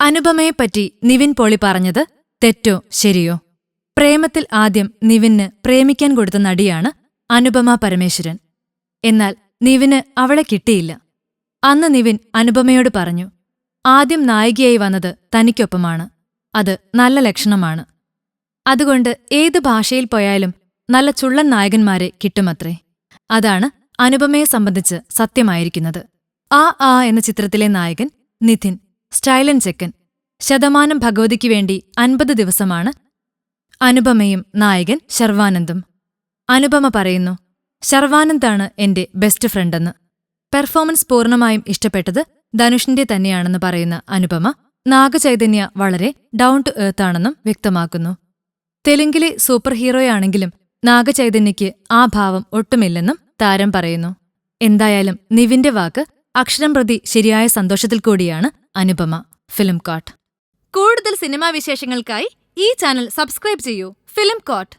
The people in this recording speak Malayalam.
അനുപമയെപ്പറ്റി നിവിൻ പോളി പറഞ്ഞത് തെറ്റോ ശരിയോ? പ്രേമത്തിൽ ആദ്യം നിവിന് പ്രേമിക്കാൻ കൊടുത്ത നടിയാണ് അനുപമ പരമേശ്വരൻ. എന്നാൽ നിവിന് അവളെ കിട്ടിയില്ല. അന്ന് നിവിൻ അനുപമയോട് പറഞ്ഞു ആദ്യം നായികയായി വന്നത് തനിക്കൊപ്പമാണ്. അത് നല്ല ലക്ഷണമാണ്. അതുകൊണ്ട് ഏത് ഭാഷയിൽ പോയാലും നല്ല ചുള്ളൻ നായകന്മാരെ കിട്ടുമത്രേ. അതാണ് അനുപമയെ സംബന്ധിച്ച് സത്യമായിരിക്കുന്നത്. ആ ആ എന്ന ചിത്രത്തിലെ നായകൻ നിധിൻ സ്റ്റൈലൻ ചെക്കൻ. ശതമാനം ഭഗവതിക്ക് വേണ്ടി അൻപത് ദിവസമാണ് അനുപമയും നായകൻ ശർവാനന്ദും. അനുപമ പറയുന്നു ശർവാനന്ദാണ് എന്റെ ബെസ്റ്റ് ഫ്രണ്ടെന്ന് പെർഫോമൻസ് പൂർണമായും ഇഷ്ടപ്പെട്ടത് ധനുഷിന്റെ തന്നെയാണെന്ന് പറയുന്ന അനുപമ നാഗചൈതന്യ വളരെ ഡൗൺ ടു എർത്ത് ആണെന്നും വ്യക്തമാക്കുന്നു. തെലുങ്കിലെ സൂപ്പർ ഹീറോയാണെങ്കിലും നാഗചൈതന്യയ്ക്ക് ആ ഭാവം ഒട്ടുമില്ലെന്നും താരം പറയുന്നു. എന്തായാലും നിവിന്റെ വാക്ക് അക്ഷരം പ്രതി ശരിയായ സന്തോഷത്തിൽ കൂടിയാണ് അനുപമ ഫിലിം കോട്ട്. കൂടുതൽ സിനിമാ വിശേഷങ്ങൾക്കായി ഈ ചാനൽ സബ്സ്ക്രൈബ് ചെയ്യൂ ഫിലിം കോട്ട്.